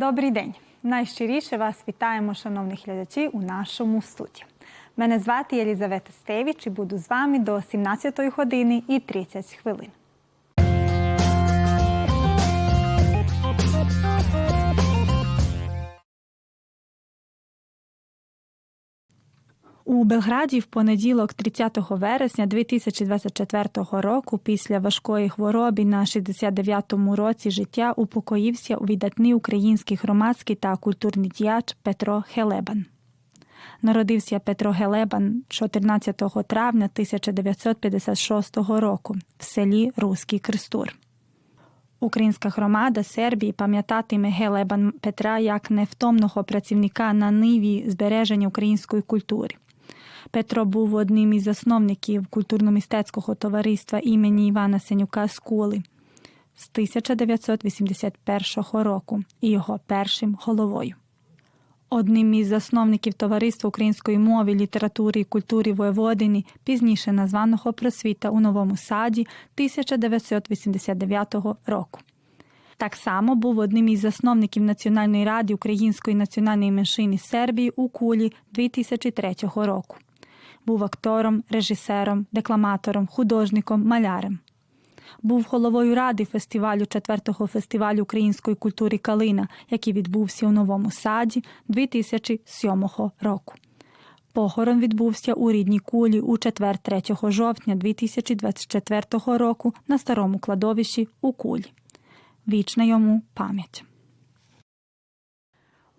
Добрий день! Найщиріше вас вітаємо, шановні глядачі, у нашому студії. Мене звати Єлізавета Стевіч і буду з вами до 17 години і 30 хвилин. У Белграді в понеділок, 30 вересня 2024 року, після важкої хвороби на 69-му році життя упокоївся видатний український громадський та культурний діяч Петро Хелебан. Народився Петро Гелебан 14 травня 1956 року в селі Руський Кристур. Українська громада Сербії пам'ятатиме Гелебан Петра як невтомного працівника на ниві збереження української культури. Петро був одним із засновників культурно-мистецького товариства імені Івана Сенюка Скули з 1981 року і його першим головою. Одним із засновників товариства української мови, літератури і культури Воєводини, пізніше названого просвіта у Новому Саді 1989 року. Так само був одним із засновників Національної ради Української національної меншини Сербії у Кулі 2003 року. Був актором, режисером, декламатором, художником, малярем. Був головою ради фестивалю четвертого фестивалю української культури Калина, який відбувся у Новому Саді 2007 року. Похорон відбувся у рідній кулі у четвер 3 жовтня 2024 року на старому кладовищі у кулі. Вічна йому пам'ять.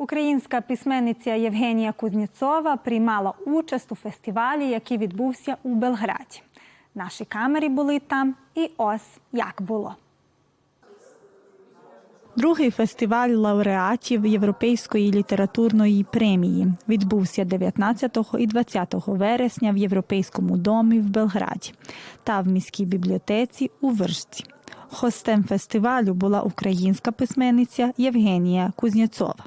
Українська письменниця Євгенія Кузнєцова приймала участь у фестивалі, який відбувся у Белграді. Наші камери були там, і ось як було. Другий фестиваль лауреатів Європейської літературної премії відбувся 19 і 20 вересня в Європейському домі в Белграді та в міській бібліотеці у Виршці. Хостем фестивалю була українська письменниця Євгенія Кузнєцова.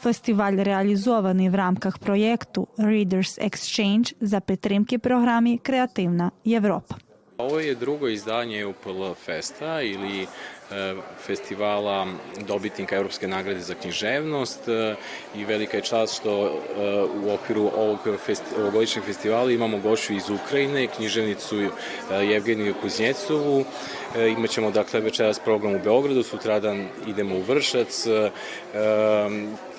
Фестиваль реалізований в рамках проєкту Readers Exchange за підтримки програми Креативна Європа. Ovo je drugo izdanje UPL Festa ili e, festivala dobitnika Europske nagrade za književnost e, i velika je čast što e, u okviru ovog festi, ovogodišnjeg festivala imamo gošću iz Ukrajine, književnicu Jevgeniju Kuznjecovu. Imaćemo dakle večeras program u Beogradu, sutradan idemo u Vršac.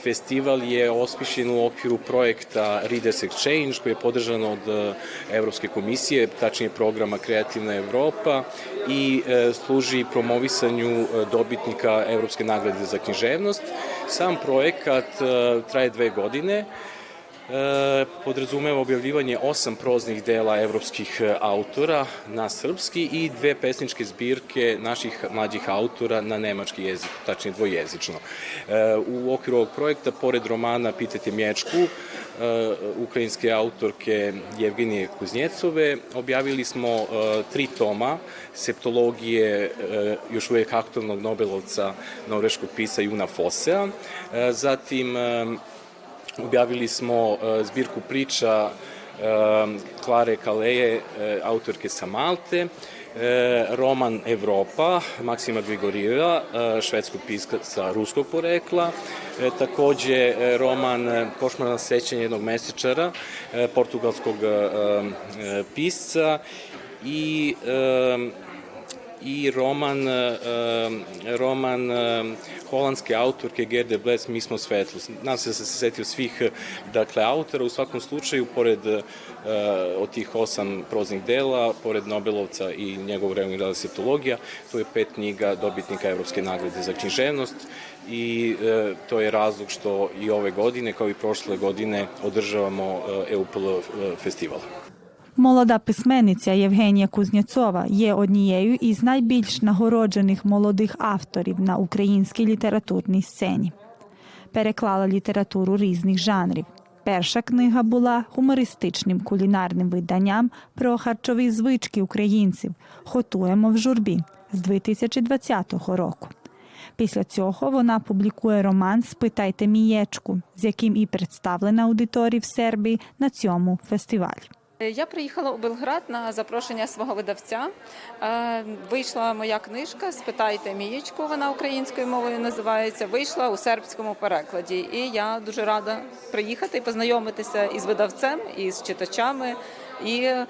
Festival je osmišljen u okviru projekta Readers Exchange koji je podržan od Evropske komisije, tačnije programa Kreativna Evropa i služi promovisanju dobitnika Evropske nagrade za književnost. Sam projekat traje dve godine podrazumeva objavljivanje osam proznih dela evropskih autora na srpski i dve pesničke zbirke naših mlađih autora na nemački jezik, tačnije dvojezično. E, u okviru ovog projekta, pored romana Pitajte Mječku, e, ukrajinske autorke Jevgenije Kuznjecove, objavili smo e, tri toma septologije e, još uvijek aktualnog Nobelovca norveškog pisa Juna Fossea, e, zatim e, objavili smo e, zbirku priča e, Klare Kaleje, e, autorke sa Malte, roman Evropa Maksima Grigorijeva, švedskog pisaca ruskog porekla, takođe roman Košmarna sećanja jednog mesečara, portugalskog pisca i i roman, roman holandske autorke Gerde Bles Mi smo svetlo. Nadam se da se setio svih dakle, autora. U svakom slučaju, pored od tih osam proznih dela, pored Nobelovca i njegovog revnog septologija, tu je pet knjiga dobitnika Evropske nagrade za književnost i e, to je razlog što i ove godine, kao i prošle godine, održavamo e, EUPL festival. Молода письменниця Євгенія Кузнєцова є однією із найбільш нагороджених молодих авторів на українській літературній сцені. Переклала літературу різних жанрів. Перша книга була гумористичним кулінарним виданням про харчові звички українців Готуємо в журбі з 2020 року. Після цього вона публікує роман Спитайте мієчку, з яким і представлена аудиторії в Сербії на цьому фестивалі. Я приїхала у Белград на запрошення свого видавця. Е, Вийшла моя книжка Спитайте Мієчку, вона українською мовою називається. Вийшла у сербському перекладі. І я дуже рада приїхати і познайомитися із видавцем, і з читачами, і е,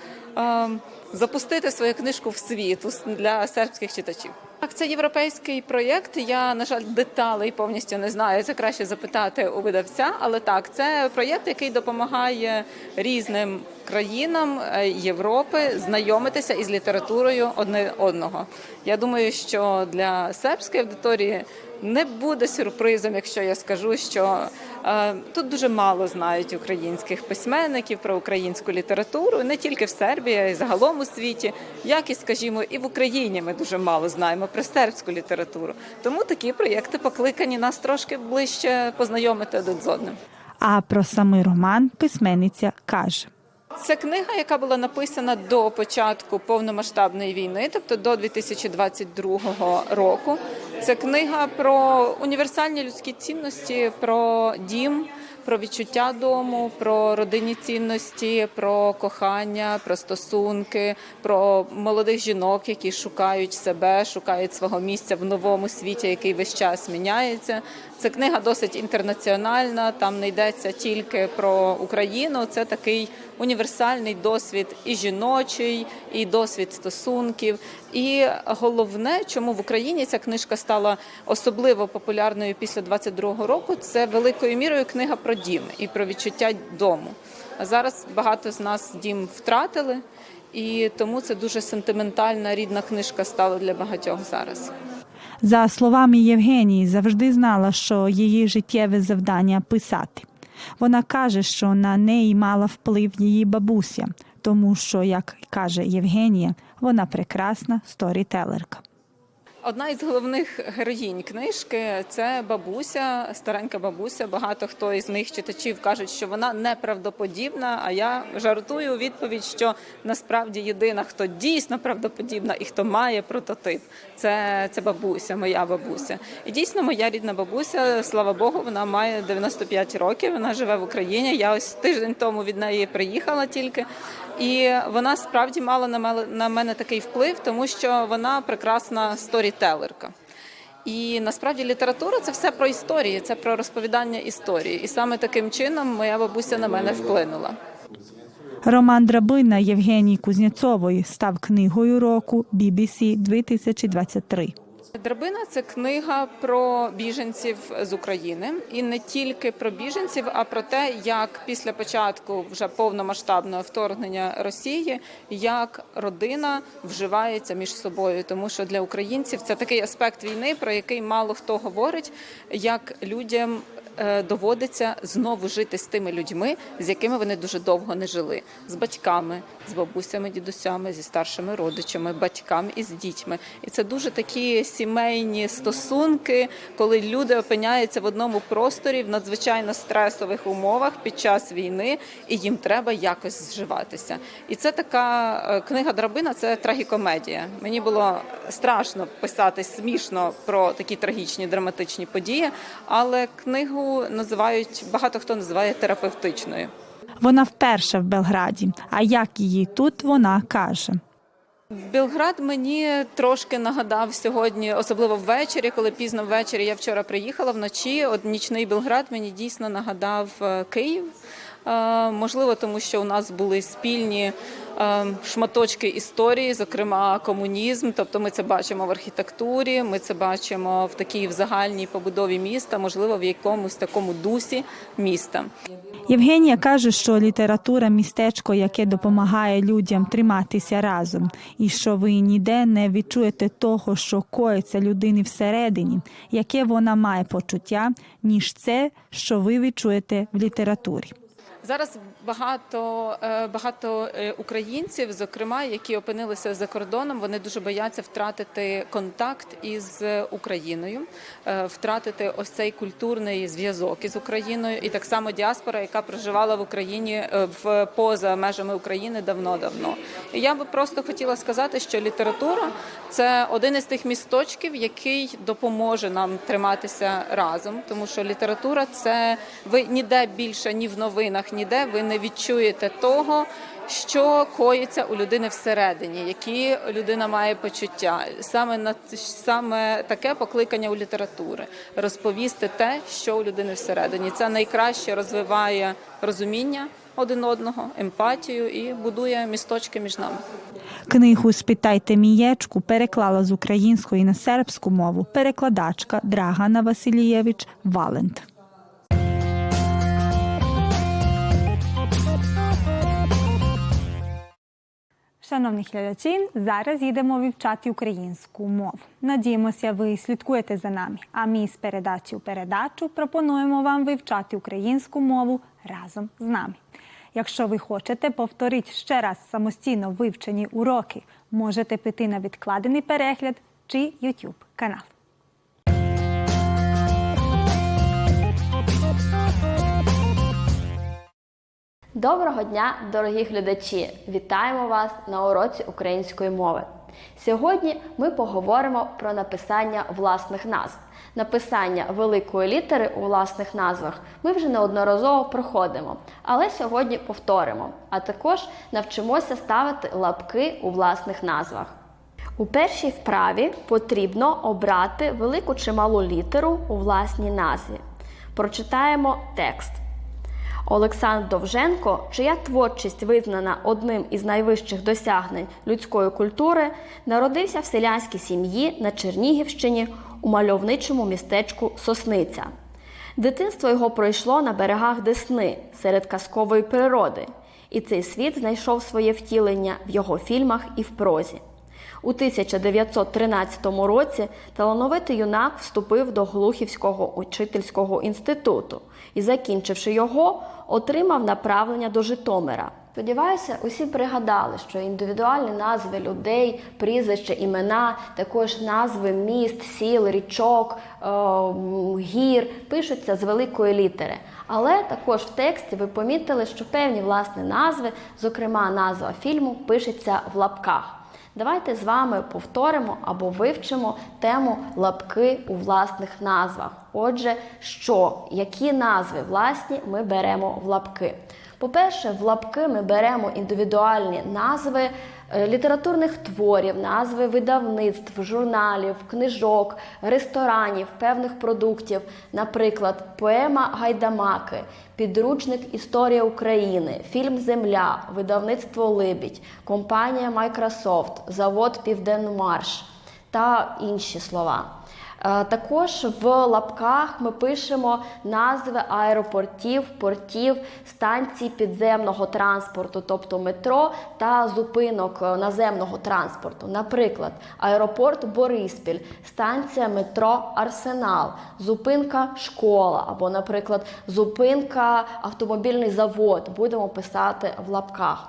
запустити свою книжку в світ для сербських читачів. Так, це європейський проєкт. Я, на жаль, деталей повністю не знаю. Це краще запитати у видавця. Але так, це проєкт, який допомагає різним країнам е, Європи знайомитися із літературою одне одного. Я думаю, що для сербської аудиторії не буде сюрпризом, якщо я скажу, що тут дуже мало знають українських письменників про українську літературу, не тільки в Сербії, а й загалом у світі, як і скажімо, і в Україні ми дуже мало знаємо про сербську літературу. Тому такі проєкти покликані нас трошки ближче познайомити один з одним. А про самий роман письменниця каже. Це книга, яка була написана до початку повномасштабної війни, тобто до 2022 року. Це книга про універсальні людські цінності, про дім, про відчуття дому, про родинні цінності, про кохання, про стосунки, про молодих жінок, які шукають себе, шукають свого місця в новому світі, який весь час міняється. Це книга досить інтернаціональна. Там не йдеться тільки про Україну. Це такий універсальний досвід і жіночий, і досвід стосунків. І головне, чому в Україні ця книжка стала особливо популярною після 22-го року, це великою мірою книга про дім і про відчуття дому. А зараз багато з нас дім втратили, і тому це дуже сентиментальна рідна книжка стала для багатьох зараз. За словами Євгенії, завжди знала, що її життєве завдання писати. Вона каже, що на неї мала вплив її бабуся, тому що, як каже Євгенія, вона прекрасна сторітелерка. Одна із головних героїнь книжки це бабуся, старенька бабуся. Багато хто із моїх читачів кажуть, що вона неправдоподібна. А я жартую у відповідь, що насправді єдина, хто дійсно правдоподібна і хто має прототип, це, це бабуся, моя бабуся. І дійсно, моя рідна бабуся, слава Богу, вона має 95 років. Вона живе в Україні. Я ось тиждень тому від неї приїхала тільки. І вона справді мала на мене- такий вплив, тому що вона прекрасна сторітелерка. І насправді література це все про історії, це про розповідання історії. І саме таким чином моя бабуся на мене вплинула. Роман Драбина Євгенії Кузнєцової став книгою року BBC 2023. Драбина це книга про біженців з України, і не тільки про біженців, а про те, як після початку вже повномасштабного вторгнення Росії, як родина вживається між собою, тому що для українців це такий аспект війни, про який мало хто говорить, як людям. Е, Доводиться знову жити з тими людьми, з якими вони дуже довго не жили, з батьками, з бабусями, дідусями, зі старшими родичами, батьками і з дітьми. І це дуже такі сімейні стосунки, коли люди опиняються в одному просторі в надзвичайно стресових умовах під час війни, і їм треба якось зживатися. І це така е, книга Драбина, це трагікомедія. Мені було страшно писати смішно про такі трагічні драматичні події, але книгу називають багато хто називає терапевтичною. Вона вперше в Белграді. А як її тут вона каже. Білград мені трошки нагадав сьогодні, особливо ввечері, коли пізно ввечері я вчора приїхала вночі. От нічний Білград мені дійсно нагадав е, Київ. Е, Можливо, тому що у нас були спільні е, шматочки історії, зокрема комунізм. Тобто ми це бачимо в архітектурі, ми це бачимо в такій в загальній побудові міста, можливо, в якомусь такому дусі міста. Євгенія каже, що література містечко, яке допомагає людям триматися разом, і що ви ніде не відчуєте того, що коїться людині всередині, яке вона має почуття, ніж це, що ви відчуєте в літературі. Зараз багато, е, багато е, українців, зокрема, які опинилися за кордоном, вони дуже бояться втратити контакт із Україною, е, втратити ось цей культурний зв'язок із Україною, і так само діаспора, яка проживала в Україні в поза межами України давно-давно. Я би просто хотіла сказати, що література це один із тих місточків, який допоможе нам триматися разом, тому що література це ви ніде більше ні в новинах, ніде ви не відчуєте того, що коїться у людини всередині, які людина має почуття. Саме на саме таке покликання у літератури розповісти те, що у людини всередині. Це найкраще розвиває розуміння один одного, емпатію і будує місточки між нами. Книгу Спитайте Мієчку переклала з української на сербську мову перекладачка Драгана Васильєвич Валент. Шановні глядачі, зараз їдемо вивчати українську мову. Надіємося, ви слідкуєте за нами. А ми з передачі у передачу пропонуємо вам вивчати українську мову разом з нами. Якщо ви хочете повторити ще раз самостійно вивчені уроки, можете піти на відкладений перегляд чи YouTube канал. Доброго дня, дорогі глядачі! Вітаємо вас на уроці української мови. Сьогодні ми поговоримо про написання власних назв. Написання великої літери у власних назвах ми вже неодноразово проходимо, але сьогодні повторимо. А також навчимося ставити лапки у власних назвах. У першій вправі потрібно обрати велику чи малу літеру у власній назві. Прочитаємо текст. Олександр Довженко, чия творчість визнана одним із найвищих досягнень людської культури, народився в селянській сім'ї на Чернігівщині у мальовничому містечку Сосниця. Дитинство його пройшло на берегах Десни серед казкової природи, і цей світ знайшов своє втілення в його фільмах і в прозі. У 1913 році талановитий юнак вступив до Глухівського учительського інституту і, закінчивши його, отримав направлення до Житомира. Сподіваюся, усі пригадали, що індивідуальні назви людей, прізвища, імена, також назви міст, сіл, річок, е, гір пишуться з великої літери. Але також в тексті ви помітили, що певні власне назви, зокрема назва фільму, пишеться в лапках. Давайте з вами повторимо або вивчимо тему лапки у власних назвах. Отже, що, які назви власні ми беремо в лапки? По-перше, в лапки ми беремо індивідуальні назви літературних творів, назви видавництв, журналів, книжок, ресторанів, певних продуктів, наприклад, поема Гайдамаки, підручник Історія України, фільм Земля, видавництво Либідь, компанія Microsoft, завод Південмарш та інші слова. Е, також в лапках ми пишемо назви аеропортів, портів, станцій підземного транспорту, тобто метро та зупинок е, наземного транспорту. Наприклад, аеропорт Бориспіль, станція метро Арсенал, зупинка школа або, наприклад, зупинка автомобільний завод. Будемо писати в лапках.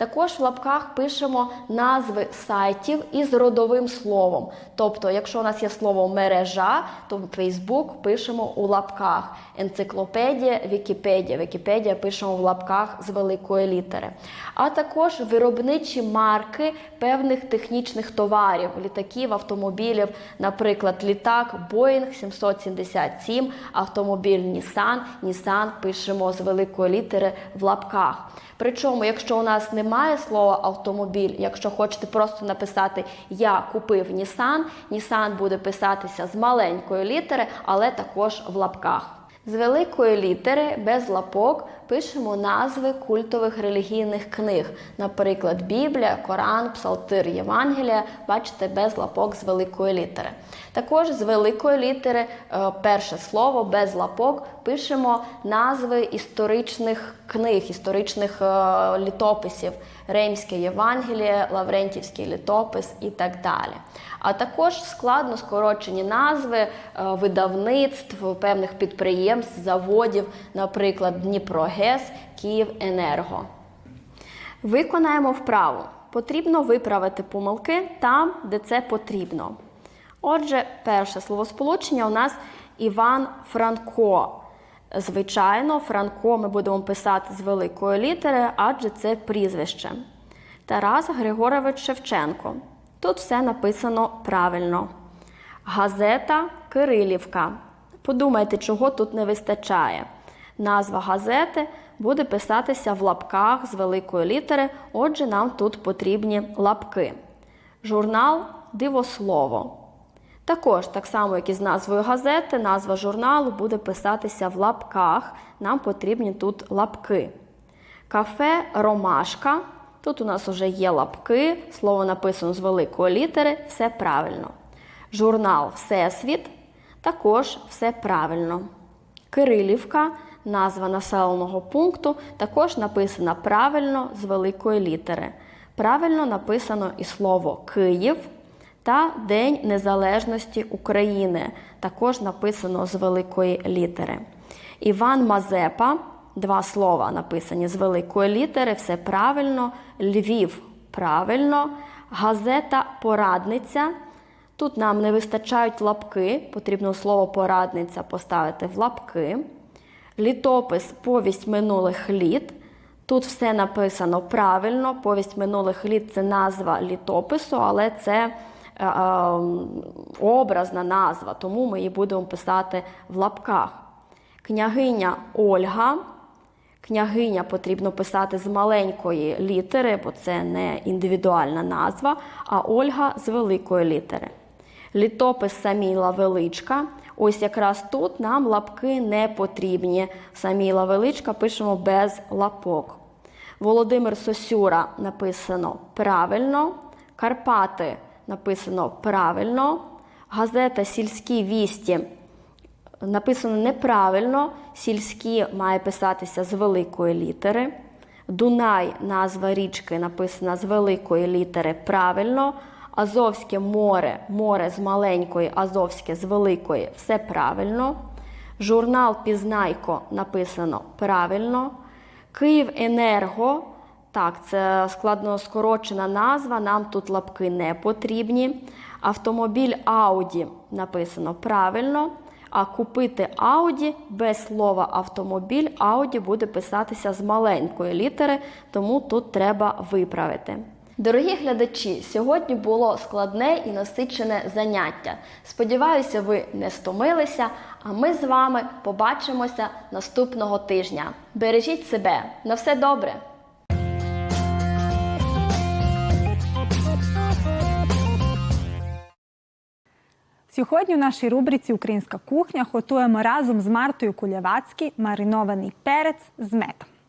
Також в лапках пишемо назви сайтів із родовим словом. Тобто, якщо у нас є слово мережа, то в Facebook пишемо у лапках. Енциклопедія, Вікіпедія. Вікіпедія пишемо в лапках з великої літери. А також виробничі марки певних технічних товарів, літаків, автомобілів, наприклад, літак Boeing 777, автомобіль Nissan. Nissan пишемо з великої літери в лапках. Причому, якщо у нас немає слова автомобіль, якщо хочете просто написати Я купив Нісан, Нісан буде писатися з маленької літери, але також в лапках. З великої літери без лапок пишемо назви культових релігійних книг, наприклад, Біблія, Коран, Псалтир, Євангелія, бачите, без лапок з великої літери. Також з великої літери е, перше слово без лапок пишемо назви історичних книг, історичних е, літописів, Римське Євангеліє, Лаврентівський літопис і так далі. А також складно скорочені назви е, видавництв, певних підприємств, заводів, наприклад, Дніпрогес, Київенерго. Виконаємо вправу. Потрібно виправити помилки там, де це потрібно. Отже, перше словосполучення у нас Іван Франко. Звичайно, Франко ми будемо писати з великої літери, адже це прізвище. Тарас Григорович Шевченко. Тут все написано правильно. Газета Кирилівка. Подумайте, чого тут не вистачає. Назва газети буде писатися в лапках з великої літери, отже, нам тут потрібні лапки. Журнал Дивослово. Також, так само, як і з назвою газети, назва журналу буде писатися в лапках. Нам потрібні тут лапки. Кафе Ромашка. Тут у нас вже є лапки, слово написано з великої літери, все правильно. Журнал Всесвіт також все правильно. Кирилівка, назва населеного пункту, також написана правильно з великої літери. Правильно написано і слово Київ та День Незалежності України. Також написано з великої літери. Іван Мазепа. Два слова написані з великої літери, все правильно. Львів правильно. Газета Порадниця. Тут нам не вистачають лапки, потрібно слово порадниця поставити в лапки. Літопис повість минулих літ. Тут все написано правильно. Повість минулих літ це назва літопису, але це е, е, образна назва, тому ми її будемо писати в лапках. Княгиня Ольга. Княгиня потрібно писати з маленької літери, бо це не індивідуальна назва, а Ольга з великої літери. Літопис Саміла Величка. Ось якраз тут нам лапки не потрібні. Саміла Величка пишемо без лапок. Володимир Сосюра написано правильно. Карпати написано правильно. Газета Сільські вісті написано неправильно. Сільські має писатися з великої літери. Дунай, назва річки, написана з великої літери правильно. Азовське море, море з маленької, Азовське з великої все правильно. Журнал Пізнайко написано правильно. Київенерго, так, це складно скорочена назва, нам тут лапки не потрібні. Автомобіль Ауді написано правильно. А купити Ауді без слова автомобіль Ауді буде писатися з маленької літери, тому тут треба виправити. Дорогі глядачі, сьогодні було складне і насичене заняття. Сподіваюся, ви не стомилися, а ми з вами побачимося наступного тижня. Бережіть себе, на все добре! Сьогодні в нашій рубриці Українська кухня готуємо разом з Мартою Кулявацький маринований перець з медом.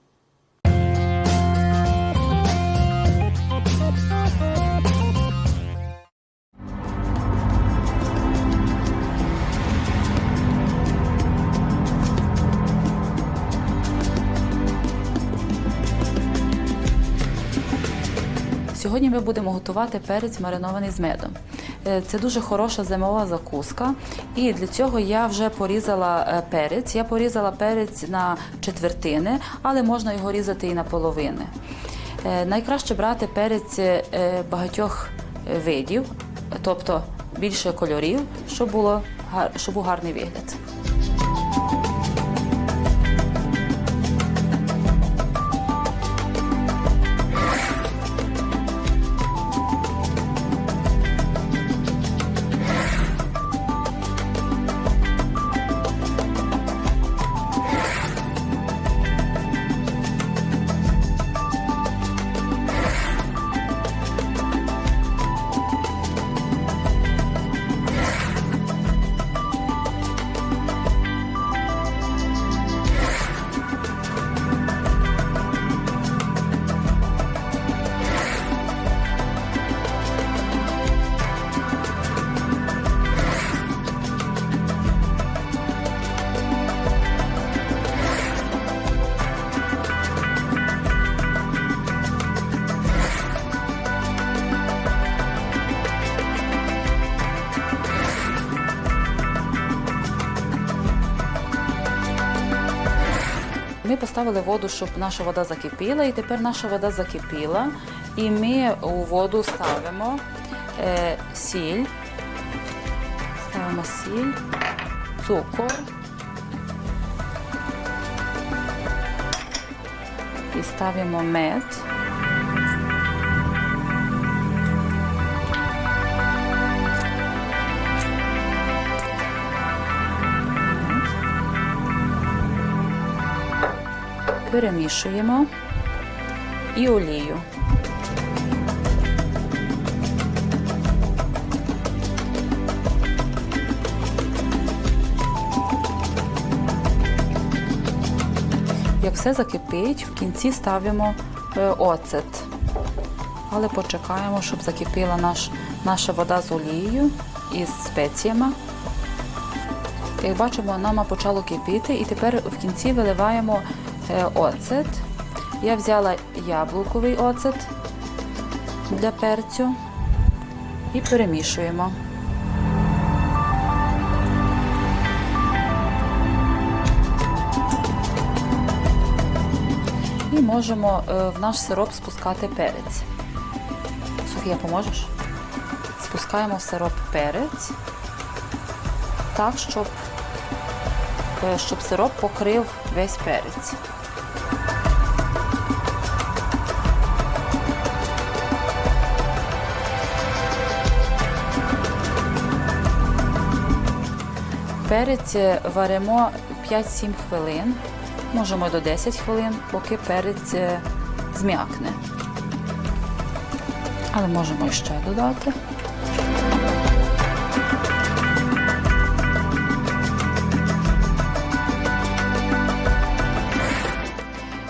Сьогодні ми будемо готувати перець маринований з медом. Е, Це дуже хороша зимова закуска, і для цього я вже порізала е, перець. Я порізала перець на четвертини, але можна його різати і на половини. Е, Найкраще брати перець багатьох видів, тобто більше кольорів, щоб було щоб був гарний вигляд. Ми поставили воду, щоб наша вода закипіла, і тепер наша вода закипіла. І ми у воду ставимо е, сіль, ставимо сіль, цукор і ставимо мед. Перемішуємо і олію. Як все закипить, в кінці ставимо е, оцет. Але почекаємо, щоб закипіла наш, наша вода з олією і з спеціями. Як бачимо, нам почало кипіти, і тепер в кінці виливаємо оцет. Я взяла яблуковий оцет для перцю і перемішуємо. І можемо е, в наш сироп спускати перець. Софія, поможеш? Спускаємо в сироп перець так, щоб, е, щоб сироп покрив весь перець. Перець варимо 5-7 хвилин, можемо до 10 хвилин, поки перець е, зм'якне. Але можемо іще додати.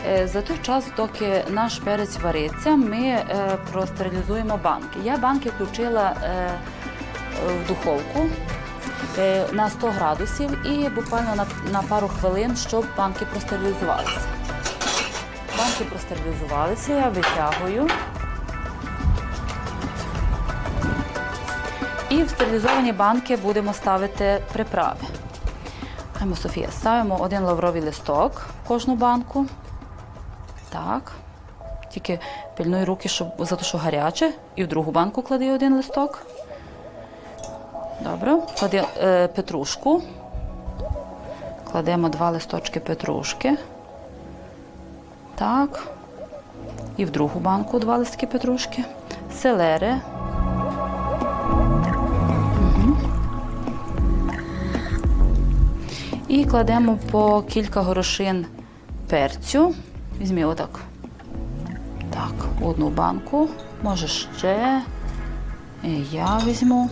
Е, За той час, доки наш перець вариться, ми е, простерилізуємо банки. Я банки включила в духовку на 100 градусів і буквально на, на пару хвилин, щоб банки простерилізувалися. Банки простерилізувалися, я витягую. І в стерилізовані банки будемо ставити приправи. Хаймо, Софія, ставимо один лавровий листок в кожну банку. Так. Тільки пильнуй руки, щоб за те, що гаряче. І в другу банку клади один листок. Добре. Клади е, петрушку. Кладемо два листочки петрушки. Так. І в другу банку два листки петрушки. Селери. І кладемо по кілька горошин перцю. Візьмі отак. Так, одну банку. Може ще. І я візьму.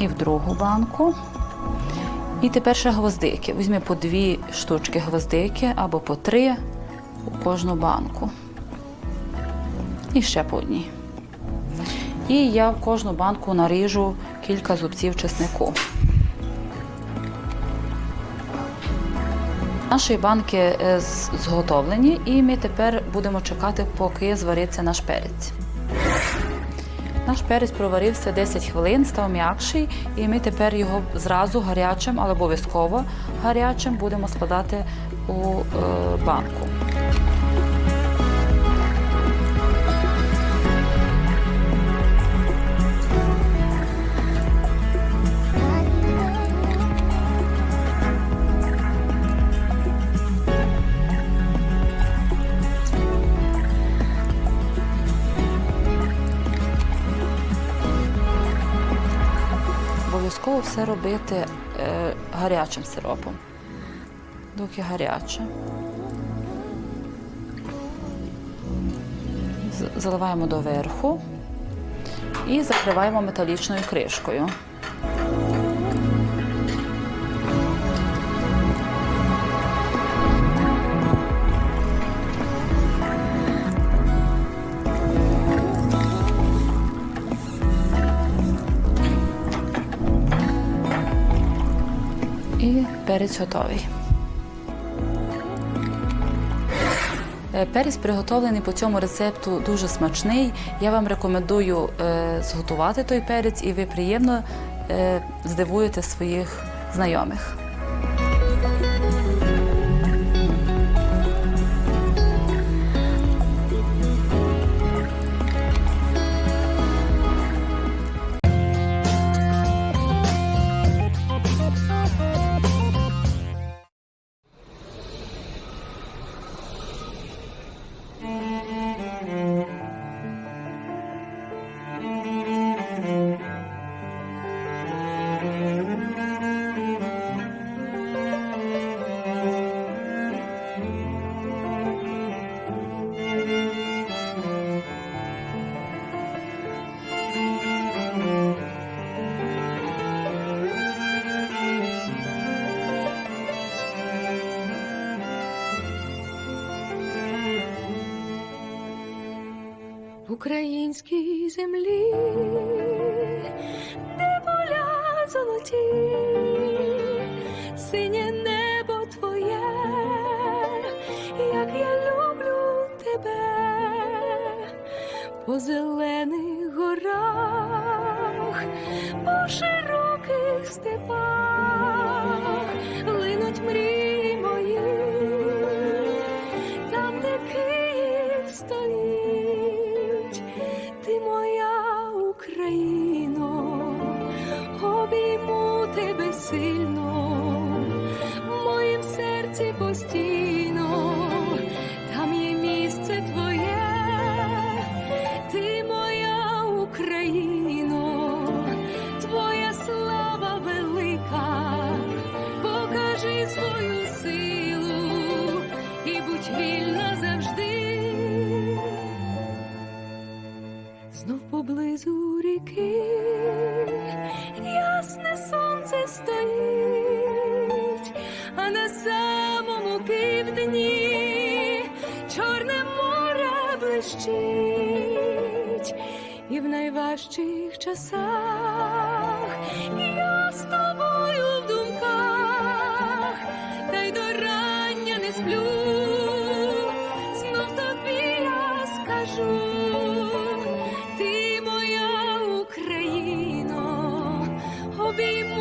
І в другу банку. І тепер ще гвоздики. Візьми по дві штучки гвоздики або по три у кожну банку. І ще по одній. І я в кожну банку наріжу кілька зубців чеснику. Наші банки е, зготовлені, і ми тепер будемо чекати, поки звариться наш перець. Наш перець проварився 10 хвилин, став м'якший, і ми тепер його зразу гарячим, але обов'язково гарячим будемо складати у е, банку. Все робити е, гарячим сиропом. Доки гаряче. Заливаємо доверху і закриваємо металічною кришкою. Перець готовий. Е, Перець приготовлений по цьому рецепту дуже смачний. Я вам рекомендую е, зготувати той перець, і ви приємно е, здивуєте своїх знайомих. українській землі, де поля золоті, синє небо твоє, як я люблю тебе, позеле. possible still. be more.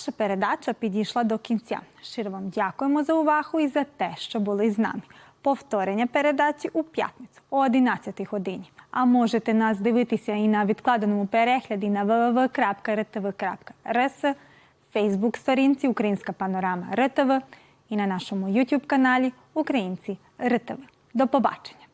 Наша передача підійшла до кінця. Щиро вам дякуємо за увагу і за те, що були з нами. Повторення передачі у п'ятницю о 11 годині. А можете нас дивитися і на відкладеному перегляді на www.rtv.rs, Facebook сторінці Українська Панорама РТВ і на нашому YouTube каналі Українці РТВ. До побачення!